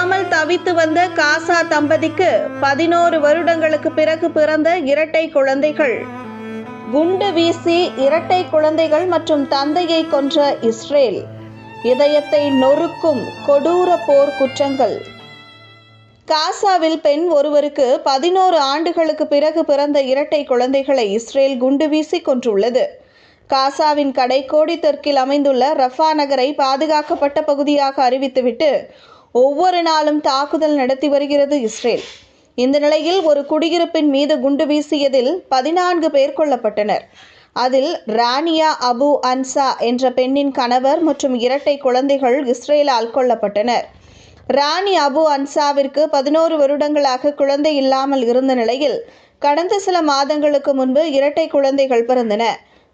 இல்லாமல் தவித்து வந்த காசா தம்பதிக்கு பதினோரு வருடங்களுக்கு பிறகு பிறந்த இரட்டை குழந்தைகள். குண்டு வீசி இரட்டை குழந்தைகள் மற்றும் தந்தையை கொன்ற இஸ்ரேல். இதயத்தை நொறுக்கும் கொடூர போர் குற்றங்கள். காசாவில் பெண் ஒருவருக்கு பதினோரு ஆண்டுகளுக்கு பிறகு பிறந்த இரட்டை குழந்தைகளை இஸ்ரேல் குண்டு வீசி கொன்றுள்ளது. காசாவின் கடைக்கோடி தெற்கில் அமைந்துள்ள ரஃபா நகரை பாதுகாக்கப்பட்ட பகுதியாக அறிவித்துவிட்டு ஒவ்வொரு நாளும் தாக்குதல் நடத்தி வருகிறது இஸ்ரேல். இந்த நிலையில் ஒரு குடியிருப்பின் மீது குண்டு வீசியதில் பதினான்கு பேர் கொல்லப்பட்டனர். அதில் ரானியா அபு அன்சா என்ற பெண்ணின் கணவர் மற்றும் இரட்டை குழந்தைகள் இஸ்ரேலால் கொல்லப்பட்டனர். ராணி அபு அன்சாவிற்கு பதினோரு வருடங்களாக குழந்தை இல்லாமல் இருந்த நிலையில் கடந்த சில மாதங்களுக்கு முன்பு இரட்டை குழந்தைகள் பிறந்தன.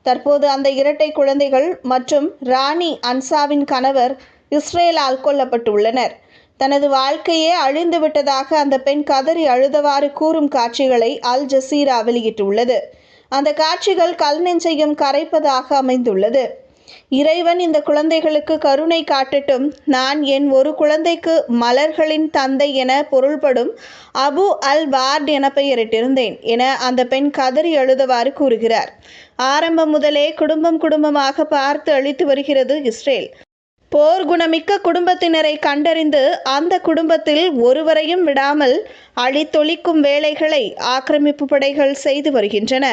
தற்போது அந்த இரட்டை குழந்தைகள் மற்றும் ராணி அன்சாவின் கணவர் இஸ்ரேலால் கொல்லப்பட்டுள்ளனர். தனது வாழ்க்கையே அழிந்து விட்டதாக அந்த பெண் கதறி அழுதவாறு கூறும் காட்சிகளை அல் ஜசீரா வெளியிட்டுள்ளது. அந்த காட்சிகள் கல் நெஞ்சையும் கரைப்பதாக அமைந்துள்ளது. இறைவன் இந்த குழந்தைகளுக்கு கருணை காட்டட்டும். நான் என் ஒரு குழந்தைக்கு மலர்களின் தந்தை என பொருள்படும் அபு அல் வார்ட் என பெயரிட்டிருந்தேன் என அந்த பெண் கதறி அழுதவாறு கூறுகிறார். ஆரம்பம் முதலே குடும்பம் குடும்பமாக பார்த்து அழித்து வருகிறது இஸ்ரேல். போர் குணமிக்க குடும்பத்தினரை கண்டறிந்து அந்த குடும்பத்தில் ஒருவரையும் விடாமல் அழித்தொழிக்கும் வேலைகளை ஆக்கிரமிப்பு படைகள் செய்து வருகின்றன.